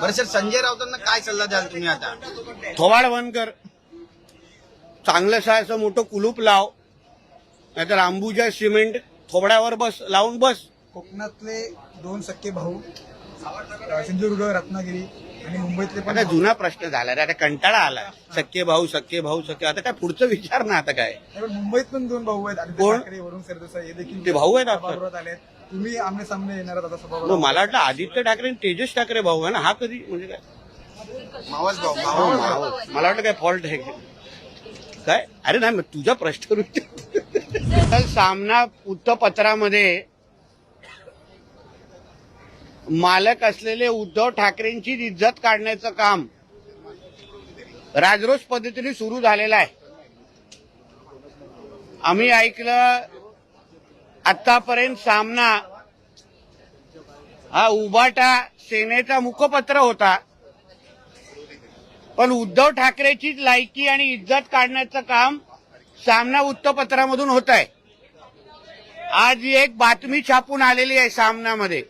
बरं सर संजय राऊतांना काय सल्ला द्याल तुम्ही आता? थोबाड बंद कर. चांगलंसं असं मोठं कुलूप लाव. नाहीतर अंबुजा सिमेंट थोबड्यावर बस लावून बस. कोकणातले दोन सख्खे भाऊ सिंधुदुर्ग रत्नागिरी आणि मुंबईतले पण आता जुना प्रश्न झाला रे आता कंटाळा आला. सख्खे भाऊ सख्खे भाऊ सख्खे आता काय पुढचं विचार ना आता काय? मुंबईत पण दोन भाऊ आहेत आदित्य कोण? ठाकरे वरुण सरदेसाई हे देखील ते भाऊ आहेत आपण. आले आहेत तुम्ही आमने सामने येणार आहात मला वाटलं आदित्य ठाकरे आणि तेजस ठाकरे भाऊ आहे ना हा कधी म्हणजे काय? मावस भाऊ हो, मावस. भाऊ मावस. मला वाटलं काय फॉल्ट आहे. काय? अरे नाही मग तुझा प्रश्न विचार. सामना वृत्तपत्रामध्ये मालक असलेले उद्धव ठाकरेंची इज्जत काढण्याचं काम राजरोस पद्धतीने सुरू झालेलं आहे. आम्ही ऐकलं आतापर्यंत सामना हा उबाटा सेनेचा मुखपत्र होता. पण उद्धव ठाकरेचीच लायकी आणि इज्जत काढण्याचं काम सामना वृत्तपत्रामधून होत आहे आज एक बातमी छापून आलेली आहे सामनामध्ये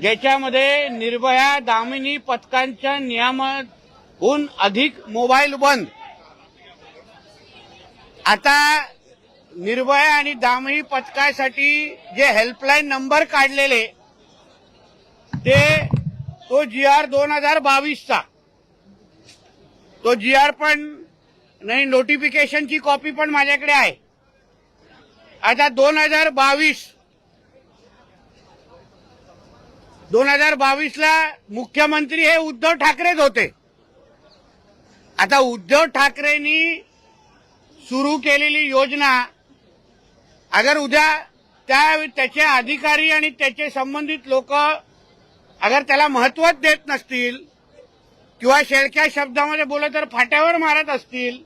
ज्याच्यामध्ये निर्भया दामिनी पथकांच्या नियमाहून अधिक मोबाईल बंद. आता निर्भया आणि दामही पथकासाठी जे हेल्पलाईन नंबर काढलेले ते तो जी आर दोन हजार बावीसचा. तो जी आर पण नाही नोटिफिकेशनची कॉपी पण माझ्याकडे आहे. आता दोन हजार बावीस दोन हजार बावीसला मुख्यमंत्री हे उद्धव ठाकरेच होते. आता उद्धव ठाकरेंनी सुरू केलेली योजना अगर उद्या त्या त्याचे अधिकारी आणि त्याचे संबंधित लोक अगर त्याला महत्वच देत नसतील किंवा शेळक्या शब्दामध्ये बोलत तर फाट्यावर मारत असतील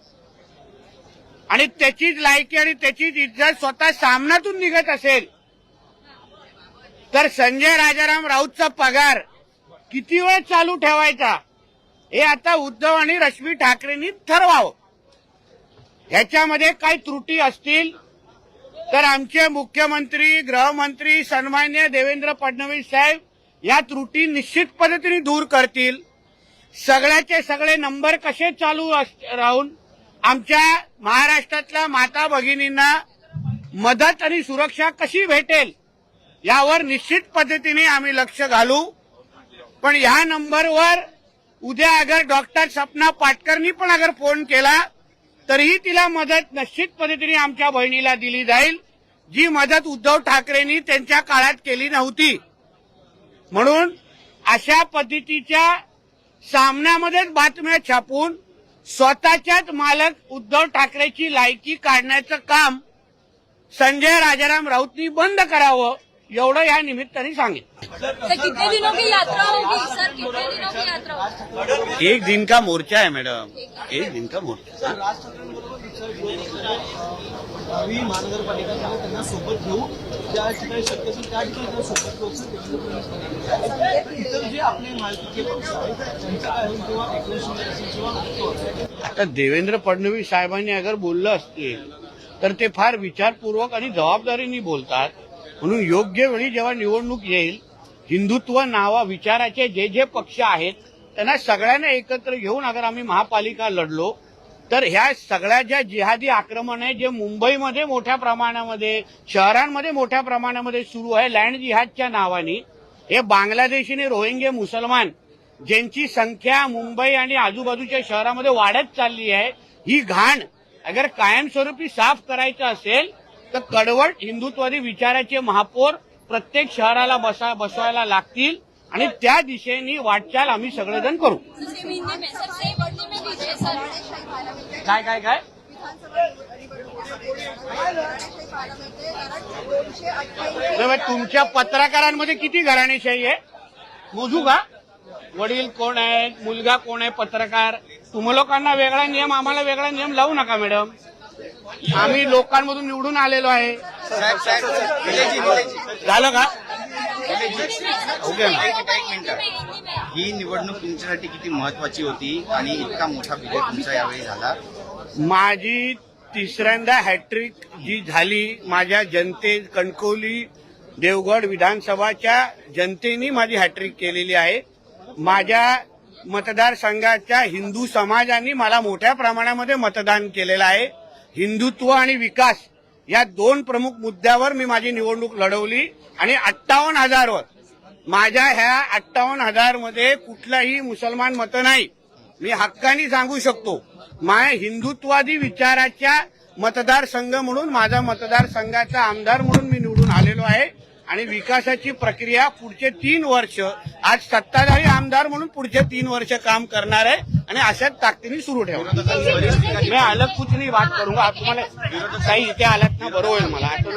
आणि त्याचीच लायकी आणि त्याचीच इज्जत स्वतः सामनातून निघत असेल तर संजय राजाराम राऊतचा पगार किती वेळ चालू ठेवायचा हे आता उद्धव आणि रश्मी ठाकरेंनी ठरवावं. ह्याच्यामध्ये काही त्रुटी असतील तर आमचे मुख्यमंत्री गृहमंत्री सन्मान्य देवेंद्र फडणवीस साहेब या त्रुटी निश्चित पद्धतीने दूर करतील. सगळ्याचे सगळे नंबर कसे चालू अस- राहून आमच्या महाराष्ट्रातल्या माता भगिनींना मदत आणि सुरक्षा कशी भेटेल यावर निश्चित पद्धतीने आम्ही लक्ष घालू. पण ह्या नंबरवर उद्या अगर डॉक्टर सपना पाटकरनी पण अगर फोन केला तरीही तिला मदत निश्चित पद्धतीने आमच्या बहिणीला दिली जाईल जी मदत उद्धव ठाकरेंनी त्यांच्या काळात केली नव्हती. म्हणून अशा पद्धतीच्या सामन्यामध्येच बातम्या छापून स्वतःच्याच मालक उद्धव ठाकरेची लायकी काढण्याचं काम संजय राजाराम राऊतनी बंद करावं एवढं या निमित्ताने सांगेन. सर कितने दिनों की यात्रा होगी सर कितने दिनों की यात्रा होगी एक दिन का मोर्चा है मैडम. एक दिन का मोर्चा. गावी महानगरपालिका त्यांना सोबत घेऊ ज्या ठिकाणी शक्य असेल त्या ठिकाणी सोबत देवेंद्र फडणवीस म्हणाले. इतर जे आपले महायुतीचे पक्ष आहेत त्यांचं काय होईल किंवा एकनाथ असेल किंवा उद्धव आता देवेंद्र फडणवीस साहेबांनी अगर बोललं असतील तर ते फार विचारपूर्वक आणि जबाबदारीने बोलतात. म्हणून योग्य वेळी जेव्हा निवडणूक येईल हिंदुत्व नावा विचाराचे जे जे पक्ष आहेत त्यांना सगळ्यांना एकत्र घेऊन अगर आम्ही महापालिका लढलो तर ह्या सगळ्या ज्या जिहादी आक्रमण आहे जे मुंबईमध्ये मोठ्या प्रमाणामध्ये शहरांमध्ये मोठ्या प्रमाणामध्ये सुरू आहे लँड जिहादच्या नावाने हे बांगलादेशीने रोहिंगे मुसलमान ज्यांची संख्या मुंबई आणि आजूबाजूच्या शहरामध्ये वाढत चालली आहे ही घाण अगर कायमस्वरूपी साफ करायचं असेल तर कडवट हिंदुत्वादी विचाराचे महापौर प्रत्येक शहराला बसा बसवायला लागतील आणि त्या दिशेने वाटचाल आम्ही सगळेजण करू. काय काय काय? तुमच्या पत्रकारांमध्ये किती घराणेशाही आहे? मोजू का? वडील कोण आहे मुलगा कोण आहे? पत्रकार? तुम्हा लोकांना वेगळा नियम आम्हाला वेगळा नियम लावू नका मॅडम. आम्ही लोकांमधून निवडून आलेलो आहे. झालं का? ही निवडणूक तुमच्यासाठी किती महत्वाची होती आणि इतका मोठा विजय तुमचा यावेळी झाला? माझी तिसऱ्यांदा हॅट्रिक जी झाली. माझ्या जनते कणकवली देवगड विधानसभाच्या जनतेने माझी हॅट्रिक केलेली आहे. माझ्या मतदारसंघाच्या हिंदू समाजाने मला मोठ्या प्रमाणामध्ये मतदान केलेलं आहे. हिंदुत्व आणि विकास या दोन प्रमुख मुद्द्यावर मी माझी निवडणूक लढवली आणि अठ्ठावन्न हजारवर माझ्या ह्या अठ्ठावन्न हजारमध्ये कुठलाही मुसलमान मतं नाही. मी हक्कानी सांगू शकतो माय हिंदुत्वादी विचाराच्या मतदारसंघ म्हणून माझा मतदारसंघाचा आमदार म्हणून मी निवडून आलेलो आहे. आणि विकासाची प्रक्रिया पुढचे तीन वर्ष आज सत्ताधारी आमदार म्हणून पुढचे तीन वर्ष काम करणार आहे आणि अशाच ताकदीने सुरू ठेवणार मी अलग कुछ नाही बात करूंगा. आप तुम्हाला काही इथे आलात ना बरं होईल मला. आठवण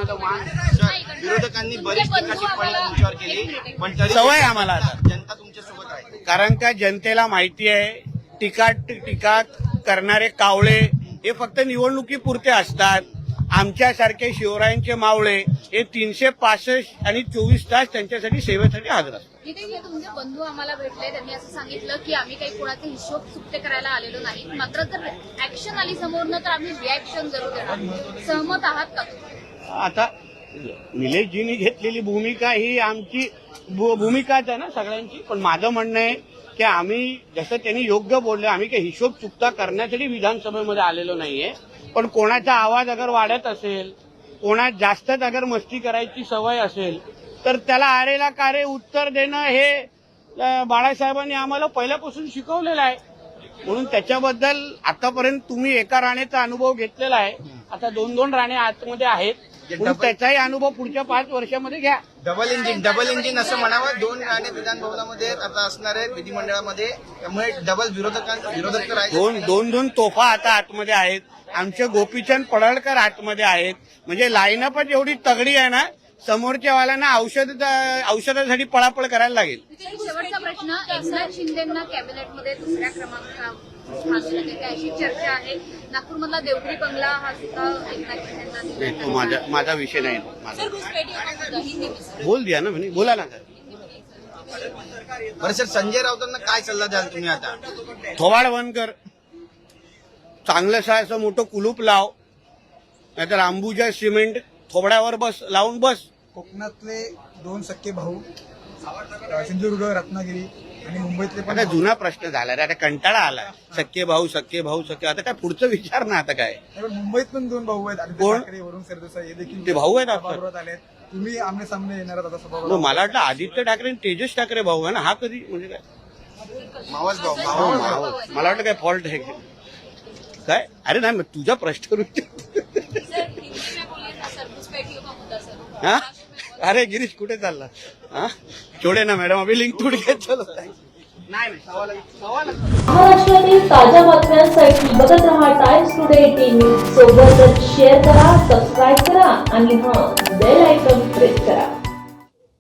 विरोधकांनी बरीच तुमच्यावर केली पण सवय आम्हाला आता. जनता तुमच्यासोबत आहे. कारण का जनतेला माहिती आहे टीका टीका करणारे कावळे हे फक्त निवडणुकीपुरते असतात. आमच्यासारखे शिवरायांचे मावळे हे तीनशे पासष्ट आणि चोवीस तास त्यांच्यासाठी सेवेसाठी हजर असतात. तुमचे बंधू आम्हाला भेटले त्यांनी असं सांगितलं की आम्ही काही कोणाचे हिशोब सुट्टे करायला आलेलो नाही. मात्र जर ऍक्शन आली समोरनं तर आम्ही रिॲक्शन जरूर देणार. सहमत आहात का? आता निलेशजींनी घेतलेली भूमिका ही आमची भूमिकाच आहे ना सगळ्यांची. पण माझं म्हणणं आहे की आम्ही जसं त्यांनी योग्य बोलले आम्ही काही हिशोब चुकता करण्यासाठी विधानसभेमध्ये आलेलो नाहीये. पण कोणाचा आवाज अगर वाढत असेल कोणात जास्तच अगर मस्ती करायची सवय असेल तर त्याला आरेला कारे उत्तर देणं हे बाळासाहेबांनी आम्हाला पहिल्यापासून शिकवलेलं आहे. म्हणून त्याच्याबद्दल आतापर्यंत तुम्ही एका राणेचा अनुभव घेतलेला आहे. आता दोन दोन राणे आतमध्ये आहेत. म्हणून त्याचाही अनुभव पुढच्या पाच वर्षामध्ये घ्या. डबल इंजिन डबल इंजिन असं म्हणावं. दोन राणे विधान भवनामध्ये आता असणार आहेत विधिमंडळामध्ये. त्यामुळे डबल विरोधकां विरोधक तर आहेत. दोन दोन दोन तोफा आता आतमध्ये आहेत. आमचे गोपीचंद पडळकर आतमध्ये आहेत. म्हणजे लाईनअपच एवढी तगडी आहे ना समोरच्या वाल्यांना औषध औषधासाठी पळापळ करायला लागेल. शेवटचा प्रश्न एकनाथ शिंदेना कॅबिनेटमध्ये दुसऱ्या क्रमांकावर चर्चा आहे. नागपूरमधला देवगिरी बंगला हा सुद्धा एकनाथ माझा माझा विषय नाही बोल दिया ना म्हणे. बोला ना बरं सर संजय राऊतांना काय सल्ला द्याल तुम्ही आता? थोबाड बंद कर चांगलंसं असं मोठं कुलूप लाव. नाहीतर अंबुजा सिमेंट थोबड्यावर बस लावून बस. कोकणातले दोन सख्खे भाऊ सिंधुदुर्ग रत्नागिरी आणि मुंबईतले पण आता. जुना प्रश्न झाला रे आता कंटाळा आला सख्खे भाऊ सख्खे भाऊ सख्खे आता काय पुढचं विचार ना आता काय नाही, पण मुंबईत पण दोन भाऊ आहेत आदित्य कोण? ठाकरे वरुण सरदेसाई हे देखील ते भाऊ आहेत? सभागृहात आले तुम्ही आमने सामने येणार आहात आता मग सभागृहात मला वाटलं आदित्य ठाकरे आणि तेजस ठाकरे भाऊ आहे ना हा कधी म्हणजे काय मावस भाऊ हो, मावस भाऊ भाऊ. मला वाटलं काय फॉल्ट आहे? काय अरे नाही मग तुझा प्रश्न विचार. सर हिंदी में बोलिए ना सर घुसपेटियों का मुद्दा सर हा अरे गिरीश कुठे चालला? हा? छोडे ना मॅडम अभि लिंक तुड घे चलो नाही नाही सवाल सवाल महाराष्ट्रातील ताज्या बातम्यांसाठी बघत रहा टाइम्स टुडे टीव्ही सोबतच शेअर करा सबस्क्राईब करा आणि हां बेल आयकॉन प्रेस करा.